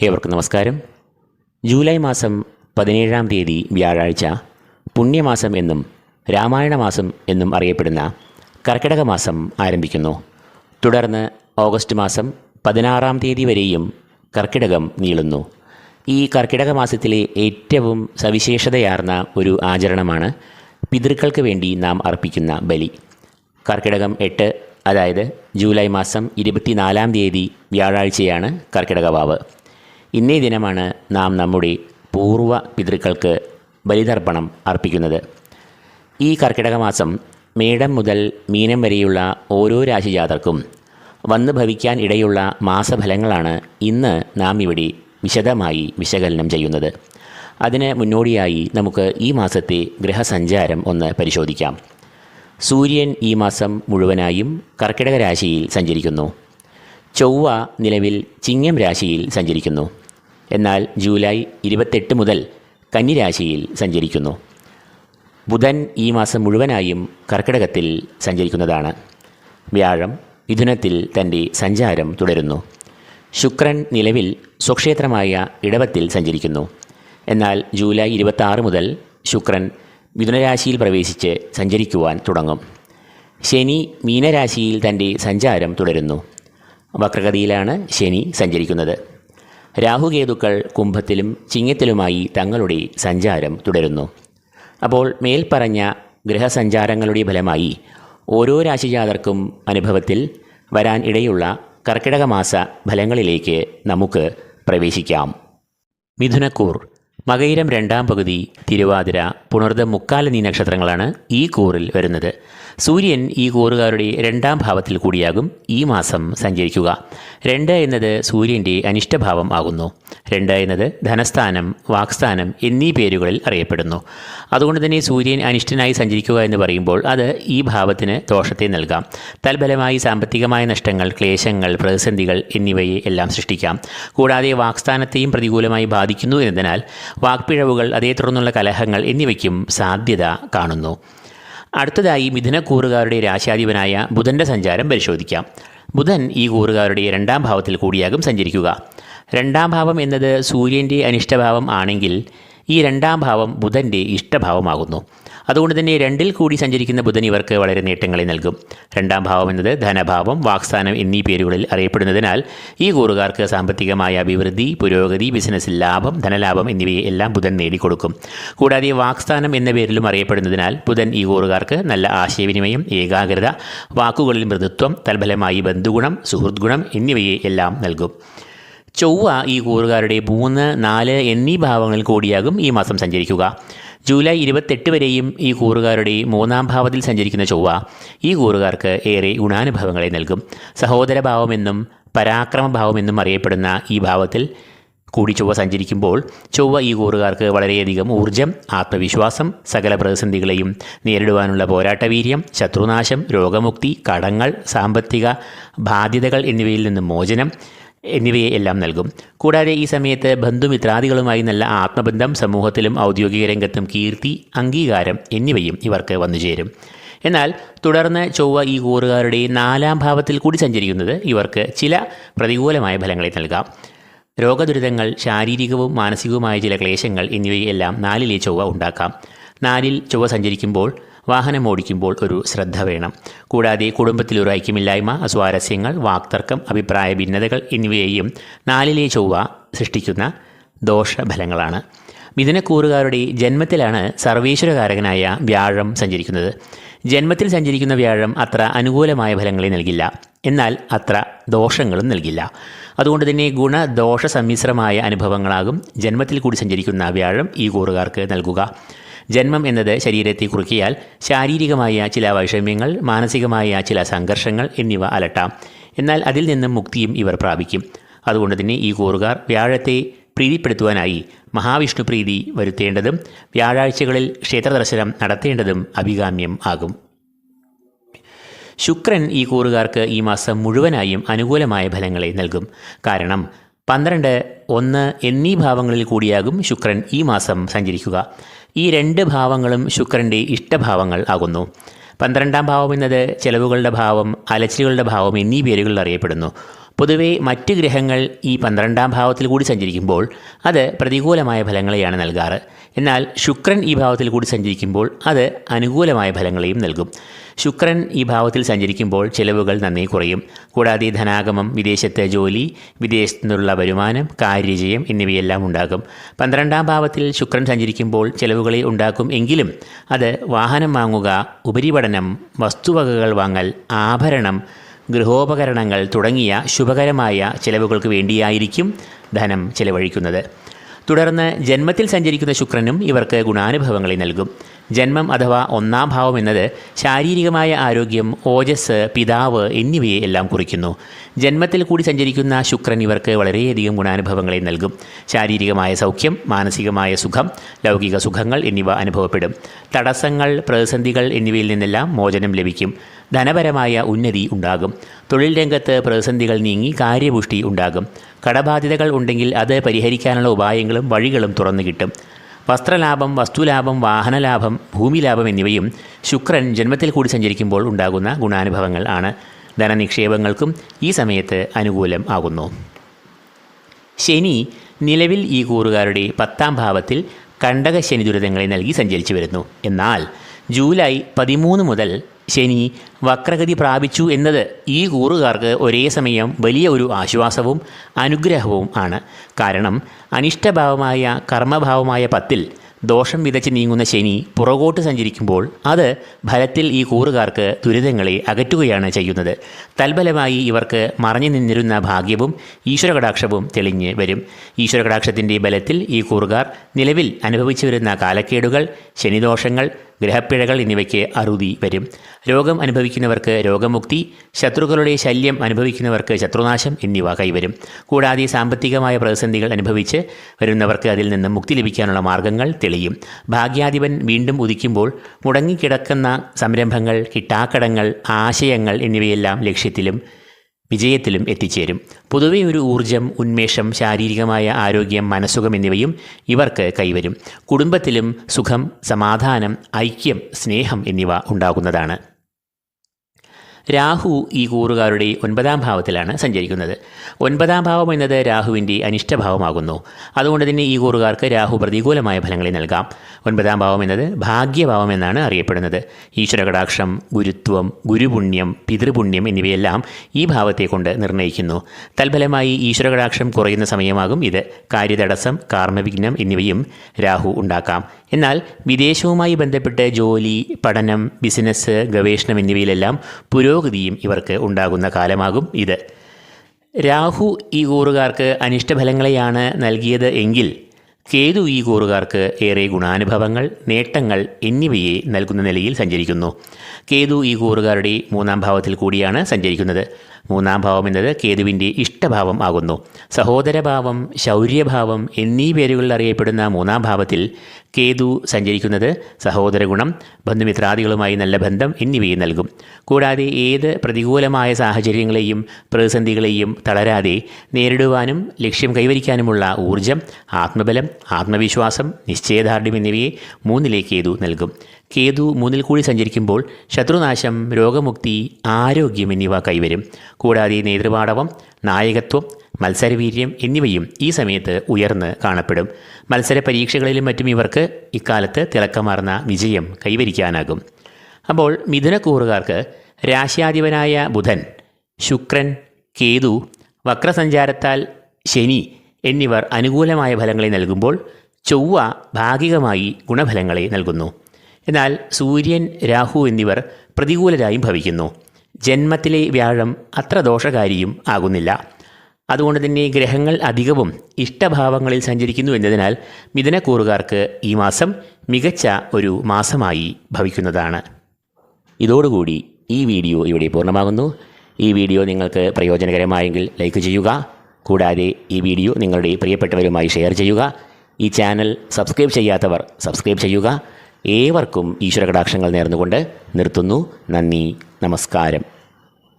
ഏവർക്കും നമസ്കാരം. ജൂലൈ മാസം പതിനേഴാം തീയതി വ്യാഴാഴ്ച പുണ്യമാസം എന്നും രാമായണ മാസം എന്നും അറിയപ്പെടുന്ന കർക്കിടക മാസം ആരംഭിക്കുന്നു. തുടർന്ന് ഓഗസ്റ്റ് മാസം പതിനാറാം തീയതി വരെയും കർക്കിടകം നീളുന്നു. ഈ കർക്കിടക മാസത്തിലെ ഏറ്റവും സവിശേഷതയാർന്ന ഒരു ആചരണമാണ് പിതൃക്കൾക്ക് വേണ്ടി നാം അർപ്പിക്കുന്ന ബലി. കർക്കിടകം എട്ട് അതായത് ജൂലൈ മാസം ഇരുപത്തിനാലാം തീയതി വ്യാഴാഴ്ചയാണ് കർക്കിടക വാവ്. ഇന്നേ ദിനമാണ് നാം നമ്മുടെ പൂർവ പിതൃക്കൾക്ക് ബലിതർപ്പണം അർപ്പിക്കുന്നത്. ഈ കർക്കിടക മാസം മേടം മുതൽ മീനം വരെയുള്ള ഓരോ രാശിജാതർക്കും വന്നു ഭവിക്കാൻ ഇടയുള്ള മാസഫലങ്ങളാണ് ഇന്ന് നാം ഇവിടെ വിശദമായി വിശകലനം ചെയ്യുന്നത്. അതിന് മുന്നോടിയായി നമുക്ക് ഈ മാസത്തെ ഗ്രഹസഞ്ചാരം ഒന്ന് പരിശോധിക്കാം. സൂര്യൻ ഈ മാസം മുഴുവനായും കർക്കിടക രാശിയിൽ സഞ്ചരിക്കുന്നു. ചൊവ്വ നിലവിൽ ചിങ്ങം രാശിയിൽ സഞ്ചരിക്കുന്നു. എന്നാൽ ജൂലൈ ഇരുപത്തെട്ട് മുതൽ കന്നിരാശിയിൽ സഞ്ചരിക്കുന്നു. ബുധൻ ഈ മാസം മുഴുവനായും കർക്കിടകത്തിൽ സഞ്ചരിക്കുന്നതാണ്. വ്യാഴം മിഥുനത്തിൽ തന്റെ സഞ്ചാരം തുടരുന്നു. ശുക്രൻ നിലവിൽ സ്വക്ഷേത്രമായ ഇടവത്തിൽ സഞ്ചരിക്കുന്നു. എന്നാൽ ജൂലൈ ഇരുപത്തി മുതൽ ശുക്രൻ മിഥുനരാശിയിൽ പ്രവേശിച്ച് സഞ്ചരിക്കുവാൻ തുടങ്ങും. ശനി മീനരാശിയിൽ തന്റെ സഞ്ചാരം തുടരുന്നു. വക്രഗതിയിലാണ് ശനി സഞ്ചരിക്കുന്നത്. രാഹുകേതുക്കൾ കുംഭത്തിലും ചിങ്ങത്തിലുമായി തങ്ങളുടെ സഞ്ചാരം തുടരുന്നു. അപ്പോൾ മേൽപ്പറഞ്ഞ ഗ്രഹസഞ്ചാരങ്ങളുടെ ഫലമായി ഓരോ രാശിജാതർക്കും അനുഭവത്തിൽ വരാൻ ഇടയുള്ള കർക്കിടക മാസ ഫലങ്ങളിലേക്ക് നമുക്ക് പ്രവേശിക്കാം. മിഥുനക്കൂർ മകയിരം രണ്ടാം പകുതി തിരുവാതിര പുണർദം മുക്കാലനീ നക്ഷത്രങ്ങളാണ് ഈ കൂറിൽ വരുന്നത്. സൂര്യൻ ഈ കൂറുകാരുടെ രണ്ടാം ഭാവത്തിൽ കൂടിയാകും ഈ മാസം സഞ്ചരിക്കുക. രണ്ട് എന്നത് സൂര്യന്റെ അനിഷ്ടഭാവം ആകുന്നു. രണ്ട് എന്നത് ധനസ്ഥാനം വാക്സ്ഥാനം എന്നീ പേരുകളിൽ അറിയപ്പെടുന്നു. അതുകൊണ്ട് തന്നെ സൂര്യൻ അനിഷ്ടനായി സഞ്ചരിക്കുക എന്ന് പറയുമ്പോൾ അത് ഈ ഭാവത്തിന് ദോഷത്തെ നൽകാം. തൽഫലമായി സാമ്പത്തികമായ നഷ്ടങ്ങൾ ക്ലേശങ്ങൾ പ്രതിസന്ധികൾ എന്നിവയെ എല്ലാം സൃഷ്ടിക്കാം. കൂടാതെ വാക്സ്ഥാനത്തെയും പ്രതികൂലമായി ബാധിക്കുന്നു എന്നതിനാൽ വാക്പിഴവുകൾ അതേ തുടർന്നുള്ള കലഹങ്ങൾ എന്നിവയ്ക്കും സാധ്യത കാണുന്നു. അടുത്തതായി മിഥുനക്കൂറുകാരുടെ രാശാധിപനായ ബുധന്റെ സഞ്ചാരം പരിശോധിക്കാം. ബുധൻ ഈ കൂറുകാരുടെ രണ്ടാം ഭാവത്തിൽ കൂടിയാകും സഞ്ചരിക്കുക. രണ്ടാം ഭാവം എന്നത് സൂര്യന്റെ അനിഷ്ടഭാവം ആണെങ്കിൽ ഈ രണ്ടാം ഭാവം ബുധന്റെ ഇഷ്ടഭാവമാകുന്നു. അതുകൊണ്ട് തന്നെ രണ്ടിൽ കൂടി സഞ്ചരിക്കുന്ന ബുധൻ ഇവർക്ക് വളരെ നേട്ടങ്ങളെ നൽകും. രണ്ടാം ഭാവം എന്നത് ധനഭാവം വാക്സ്ഥാനം എന്നീ പേരുകളിൽ അറിയപ്പെടുന്നതിനാൽ ഈ കൂറുകാർക്ക് സാമ്പത്തികമായ അഭിവൃദ്ധി പുരോഗതി ബിസിനസ്സിൽ ലാഭം ധനലാഭം എന്നിവയെ എല്ലാം ബുധൻ നേടിക്കൊടുക്കും. കൂടാതെ വാക്സ്ഥാനം എന്ന പേരിലും അറിയപ്പെടുന്നതിനാൽ ബുധൻ ഈ കൂറുകാർക്ക് നല്ല ആശയവിനിമയം ഏകാഗ്രത വാക്കുകളിൽ മൃദുത്വം തൽഫലമായി ബന്ധുഗുണം സുഹൃദ്ഗുണം ഗുണം എന്നിവയെ എല്ലാം നൽകും. ചൊവ്വ ഈ കൂറുകാരുടെ മൂന്ന് നാല് എന്നീ ഭാവങ്ങളിൽ കൂടിയാകും ഈ മാസം സഞ്ചരിക്കുക. ജൂലൈ ഇരുപത്തെട്ട് വരെയും ഈ കൂറുകാരുടെ മൂന്നാം ഭാവത്തിൽ സഞ്ചരിക്കുന്ന ചൊവ്വ ഈ കൂറുകാർക്ക് ഏറെ ഗുണാനുഭവങ്ങളെ നൽകും. സഹോദരഭാവമെന്നും പരാക്രമഭാവമെന്നും അറിയപ്പെടുന്ന ഈ ഭാവത്തിൽ കൂടി ചൊവ്വ സഞ്ചരിക്കുമ്പോൾ ചൊവ്വ ഈ കൂറുകാർക്ക് വളരെയധികം ഊർജം ആത്മവിശ്വാസം സകല പ്രതിസന്ധികളെയും നേരിടുവാനുള്ള പോരാട്ടവീര്യം ശത്രുനാശം രോഗമുക്തി കടങ്ങൾ സാമ്പത്തിക ബാധ്യതകൾ എന്നിവയിൽ നിന്നും മോചനം എന്നിവയെ എല്ലാം നൽകും. കൂടാതെ ഈ സമയത്ത് ബന്ധുമിത്രാദികളുമായി നല്ല ആത്മബന്ധം സമൂഹത്തിലും ഔദ്യോഗിക രംഗത്തും കീർത്തി അംഗീകാരം എന്നിവയും ഇവർക്ക് വന്നുചേരും എന്നാൽ തുടർന്ന് ചൊവ്വ ഈ കൂറുകാരുടെ നാലാം ഭാവത്തിൽ കൂടി സഞ്ചരിക്കുന്നത് ഇവർക്ക് ചില പ്രതികൂലമായ ഫലങ്ങളെ നൽകാം. രോഗദുരിതങ്ങൾ ശാരീരികവും മാനസികവുമായ ചില ക്ലേശങ്ങൾ എന്നിവയെല്ലാം നാലിലെ ചൊവ്വ ഉണ്ടാക്കാം. നാലിൽ ചൊവ്വ സഞ്ചരിക്കുമ്പോൾ വാഹനം ഓടിക്കുമ്പോൾ ഒരു ശ്രദ്ധ വേണം. കൂടാതെ കുടുംബത്തിൽ ഒരു ഐക്യമില്ലായ്മ സ്വാരസ്യങ്ങൾ വാക്തർക്കം അഭിപ്രായ ഭിന്നതകൾ എന്നിവയെയും നാലിലെ ചൊവ്വ സൃഷ്ടിക്കുന്ന ദോഷഫലങ്ങളാണ്. മിഥുനക്കൂറുകാരുടെ ജന്മത്തിലാണ് സർവേശ്വരകാരകനായ വ്യാഴം സഞ്ചരിക്കുന്നത്. ജന്മത്തിൽ സഞ്ചരിക്കുന്ന വ്യാഴം അത്ര അനുകൂലമായ ഫലങ്ങളെ നൽകില്ല. എന്നാൽ അത്ര ദോഷങ്ങളും നൽകില്ല. അതുകൊണ്ട് തന്നെ ഗുണദോഷ സമ്മിശ്രമായ അനുഭവങ്ങളാകും ജന്മത്തിൽ കൂടി സഞ്ചരിക്കുന്ന വ്യാഴം ഈ കൂറുകാർക്ക് നൽകുക. ജന്മം എന്നത് ശരീരത്തെ കുറുക്കിയാൽ ശാരീരികമായ ചില വൈഷമ്യങ്ങൾ മാനസികമായ ചില സംഘർഷങ്ങൾ എന്നിവ അലട്ടാം. എന്നാൽ അതിൽ നിന്നും മുക്തിയും ഇവർ പ്രാപിക്കും. അതുകൊണ്ട് തന്നെ ഈ കൂറുകാർ വ്യാഴത്തെ പ്രീതിപ്പെടുത്തുവാനായി മഹാവിഷ്ണു പ്രീതി വരുത്തേണ്ടതും വ്യാഴാഴ്ചകളിൽ ക്ഷേത്രദർശനം നടത്തേണ്ടതും അഭികാമ്യം ആകും. ശുക്രൻ ഈ കൂറുകാർക്ക് ഈ മാസം മുഴുവനായും അനുകൂലമായ ഫലങ്ങളെ നൽകും. കാരണം പന്ത്രണ്ട് ഒന്ന് എന്നീ ഭാവങ്ങളിൽ കൂടിയാകും ശുക്രൻ ഈ മാസം സഞ്ചരിക്കുക. ഈ രണ്ട് ഭാവങ്ങളും ശുക്രന്റെ ഇഷ്ടഭാവങ്ങൾ ആകുന്നു. പന്ത്രണ്ടാം ഭാവം എന്നത് ചെലവുകളുടെ ഭാവം അലച്ചിലുകളുടെ ഭാവം എന്നീ പേരുകളിൽ അറിയപ്പെടുന്നു. പൊതുവെ മറ്റ് ഗ്രഹങ്ങൾ ഈ പന്ത്രണ്ടാം ഭാവത്തിൽ കൂടി സഞ്ചരിക്കുമ്പോൾ അത് പ്രതികൂലമായ ഫലങ്ങളെയാണ് നൽകാറ്. എന്നാൽ ശുക്രൻ ഈ ഭാവത്തിൽ കൂടി സഞ്ചരിക്കുമ്പോൾ അത് അനുകൂലമായ ഫലങ്ങളെയും നൽകും. ശുക്രൻ ഈ ഭാവത്തിൽ സഞ്ചരിക്കുമ്പോൾ ചിലവുകൾ നന്നേ കുറയും. കൂടാതെ ധനാഗമം വിദേശത്തെ ജോലി വിദേശത്തു നിന്നുള്ള വരുമാനം കാര്യജയം എന്നിവയെല്ലാം ഉണ്ടാകും. പന്ത്രണ്ടാം ഭാവത്തിൽ ശുക്രൻ സഞ്ചരിക്കുമ്പോൾ ചിലവുകളെ ഉണ്ടാക്കും എങ്കിലും അത് വാഹനം വാങ്ങുക ഉപരിപഠനം വസ്തുവകകൾ വാങ്ങൽ ആഭരണം ഗൃഹോപകരണങ്ങൾ തുടങ്ങിയ ശുഭകരമായ ചെലവുകൾക്ക് വേണ്ടിയായിരിക്കും ധനം ചെലവഴിക്കുന്നത്. തുടർന്ന് ജന്മത്തിൽ സഞ്ചരിക്കുന്ന ശുക്രനും ഇവർക്ക് ഗുണാനുഭവങ്ങളെ നൽകും. ജന്മം അഥവാ ഒന്നാം ഭാവം എന്നത് ശാരീരികമായ ആരോഗ്യം ഓജസ് പിതാവ് എന്നിവയെ എല്ലാം കുറിക്കുന്നു. ജന്മത്തിൽ കൂടി സഞ്ചരിക്കുന്ന ശുക്രൻ ഇവർക്ക് വളരെയധികം ഗുണാനുഭവങ്ങളെ നൽകും. ശാരീരികമായ സൗഖ്യം മാനസികമായ സുഖം ലൗകിക സുഖങ്ങൾ എന്നിവ അനുഭവപ്പെടും. തടസ്സങ്ങൾ പ്രതിസന്ധികൾ എന്നിവയിൽ നിന്നെല്ലാം മോചനം ലഭിക്കും. ധനപരമായ ഉന്നതി ഉണ്ടാകും. തൊഴിൽ രംഗത്ത് പ്രതിസന്ധികൾ നീങ്ങി കാര്യപുഷ്ടി ഉണ്ടാകും. കടബാധ്യതകൾ ഉണ്ടെങ്കിൽ അത് പരിഹരിക്കാനുള്ള ഉപായങ്ങളും വഴികളും തുറന്നു കിട്ടും. വസ്ത്രലാഭം വസ്തുലാഭം വാഹനലാഭം ഭൂമിലാഭം എന്നിവയും ശുക്രൻ ജന്മത്തിൽ കൂടി സഞ്ചരിക്കുമ്പോൾ ഉണ്ടാകുന്ന ഗുണാനുഭവങ്ങൾ ആണ്. ധനനിക്ഷേപങ്ങൾക്കും ഈ സമയത്ത് അനുകൂലം ആകുന്നു. ശനി നിലവിൽ ഈ കൂറുകാരുടെ പത്താം ഭാവത്തിൽ കണ്ടക ശനി ദുരിതങ്ങളെ നൽകി സഞ്ചരിച്ചു വരുന്നു. എന്നാൽ ജൂലൈ പതിമൂന്ന് മുതൽ ശനി വക്രഗതി പ്രാപിച്ചു എന്നത് ഈ കൂറുകാർക്ക് ഒരേ സമയം വലിയ ഒരു ആശ്വാസവും അനുഗ്രഹവും ആണ്. കാരണം അനിഷ്ടഭാവമായ കർമ്മഭാവമായ പത്തിൽ ദോഷം വിതച്ച് നീങ്ങുന്ന ശനി പുറകോട്ട് സഞ്ചരിക്കുമ്പോൾ അത് ഫലത്തിൽ ഈ കൂറുകാർക്ക് ദുരിതങ്ങളെ അകറ്റുകയാണ് ചെയ്യുന്നത്. തൽഫലമായി ഇവർക്ക് മറഞ്ഞു നിന്നിരുന്ന ഭാഗ്യവും ഈശ്വരകടാക്ഷവും തെളിഞ്ഞ് വരും. ഈശ്വരകടാക്ഷത്തിന്റെ ബലത്തിൽ ഈ കൂറുകാർ നിലവിൽ അനുഭവിച്ചു വരുന്ന കാലക്കേടുകൾ ശനിദോഷങ്ങൾ ഗ്രഹപ്പിഴകൾ എന്നിവയ്ക്ക് അറുതി വരും. രോഗം അനുഭവിക്കുന്നവർക്ക് രോഗമുക്തി ശത്രുക്കളുടെ ശല്യം അനുഭവിക്കുന്നവർക്ക് ശത്രുനാശം എന്നിവ കൈവരും. കൂടാതെ സാമ്പത്തികമായ പ്രതിസന്ധികൾ അനുഭവിച്ച് വരുന്നവർക്ക് അതിൽ നിന്ന് മുക്തി ലഭിക്കാനുള്ള മാർഗങ്ങൾ തെളിയും. ഭാഗ്യാധിപൻ വീണ്ടും ഉദിക്കുമ്പോൾ മുടങ്ങിക്കിടക്കുന്ന സംരംഭങ്ങൾ കിട്ടാക്കടങ്ങൾ ആശയങ്ങൾ എന്നിവയെല്ലാം ലക്ഷ്യത്തിലും വിജയത്തിലും എത്തിച്ചേരും. പൊതുവെ ഒരു ഊർജം ഉന്മേഷം ശാരീരികമായ ആരോഗ്യം മനസ്സുഖം എന്നിവയും ഇവർക്ക് കൈവരും. കുടുംബത്തിലും സുഖം സമാധാനം ഐക്യം സ്നേഹം എന്നിവ ഉണ്ടാകുന്നതാണ്. രാഹു ഈ കൂറുകാരുടെ ഒൻപതാം ഭാവത്തിലാണ് സഞ്ചരിക്കുന്നത്. ഒൻപതാം ഭാവം എന്നത് രാഹുവിന്റെ അനിഷ്ടഭാവമാകുന്നു. അതുകൊണ്ട് തന്നെ ഈ കൂറുകാർക്ക് രാഹു പ്രതികൂലമായ ഫലങ്ങളെ നൽകാം. ഒൻപതാം ഭാവം എന്നത് ഭാഗ്യഭാവം എന്നാണ് അറിയപ്പെടുന്നത്. ഈശ്വരകടാക്ഷം ഗുരുത്വം ഗുരുപുണ്യം പിതൃപുണ്യം എന്നിവയെല്ലാം ഈ ഭാവത്തെ കൊണ്ട് നിർണയിക്കുന്നു തൽഫലമായി ഈശ്വരകടാക്ഷം കുറയുന്ന സമയമാകും ഇത്. കാര്യതടസ്സം കാർമ്മവിഘ്നം എന്നിവയും രാഹു ഉണ്ടാക്കാം. എന്നാൽ വിദേശവുമായി ബന്ധപ്പെട്ട് ജോലി പഠനം ബിസിനസ് ഗവേഷണം എന്നിവയിലെല്ലാം പുരോഗതിയും ഇവർക്ക് ഉണ്ടാകുന്ന കാലമാകും ഇത്. രാഹു ഈ കൂറുകാർക്ക് അനിഷ്ടഫലങ്ങളെയാണ് നൽകിയത് എങ്കിൽ കേതു ഈ കൂറുകാർക്ക് ഏറെ ഗുണാനുഭവങ്ങൾ നേട്ടങ്ങൾ എന്നിവയെ നൽകുന്ന നിലയിൽ സഞ്ചരിക്കുന്നു. കേതു ഈ കൂറുകാരുടെ മൂന്നാം ഭാവത്തിൽ കൂടിയാണ് സഞ്ചരിക്കുന്നത്. മൂന്നാം ഭാവം എന്നത് കേതുവിന്റെ ഇഷ്ടഭാവം ആകുന്നു. സഹോദരഭാവം ശൗര്യഭാവം എന്നീ പേരുകളിൽ അറിയപ്പെടുന്ന മൂന്നാം ഭാവത്തിൽ കേതു സഞ്ചരിക്കുന്നത് സഹോദര ഗുണം ബന്ധുമിത്രാദികളുമായി നല്ല ബന്ധം എന്നിവയെ നൽകും. കൂടാതെ ഏത് പ്രതികൂലമായ സാഹചര്യങ്ങളെയും പ്രതിസന്ധികളെയും തളരാതെ നേരിടുവാനും ലക്ഷ്യം കൈവരിക്കാനുമുള്ള ഊർജം ആത്മബലം ആത്മവിശ്വാസം നിശ്ചയദാർഢ്യം എന്നിവയെ മൂന്നിലെ കേതു നൽകും. കേതു മൂന്നിൽ കൂടി സഞ്ചരിക്കുമ്പോൾ ശത്രുനാശം രോഗമുക്തി ആരോഗ്യം എന്നിവ കൈവരും. കൂടാതെ നേതൃപാടവം നായകത്വം മത്സരവീര്യം എന്നിവയും ഈ സമയത്ത് ഉയർന്ന് കാണപ്പെടും. മത്സര പരീക്ഷകളിലും മറ്റും ഇവർക്ക് ഇക്കാലത്ത് തിളക്കമാർന്ന വിജയം കൈവരിക്കാനാകും. അപ്പോൾ മിഥുനക്കൂറുകാർക്ക് രാശ്യാധിപനായ ബുധൻ ശുക്രൻ കേതു വക്രസഞ്ചാരത്താൽ ശനി എന്നിവർ അനുകൂലമായ ഫലങ്ങളെ നൽകുമ്പോൾ ചൊവ്വ ഭാഗികമായി ഗുണഫലങ്ങളെ നൽകുന്നു. എന്നാൽ സൂര്യൻ രാഹു എന്നിവർ പ്രതികൂലരായും ഭവിക്കുന്നു. ജന്മത്തിലെ വ്യാഴം അത്ര ദോഷകാരിയും ആകുന്നില്ല. അതുകൊണ്ട് തന്നെ ഗ്രഹങ്ങൾ അധികവും ഇഷ്ടഭാവങ്ങളിൽ സഞ്ചരിക്കുന്നു എന്നതിനാൽ മിഥുനക്കൂറുകാർക്ക് ഈ മാസം മികച്ച ഒരു മാസമായി ഭവിക്കുന്നതാണ്. ഇതോടുകൂടി ഈ വീഡിയോ ഇവിടെ പൂർണമാകുന്നു. ഈ വീഡിയോ നിങ്ങൾക്ക് പ്രയോജനകരമായെങ്കിൽ ലൈക്ക് ചെയ്യുക കൂടാതെ ഈ വീഡിയോ നിങ്ങളുടെ പ്രിയപ്പെട്ടവരുമായി ഷെയർ ചെയ്യുക. ഈ ചാനൽ സബ്സ്ക്രൈബ് ചെയ്യാത്തവർ സബ്സ്ക്രൈബ് ചെയ്യുക. ഏവർക്കും ഈശ്വര കടാക്ഷങ്ങൾ നേർന്നുകൊണ്ട് നിർത്തുന്നു. നന്ദി. നമസ്കാരം.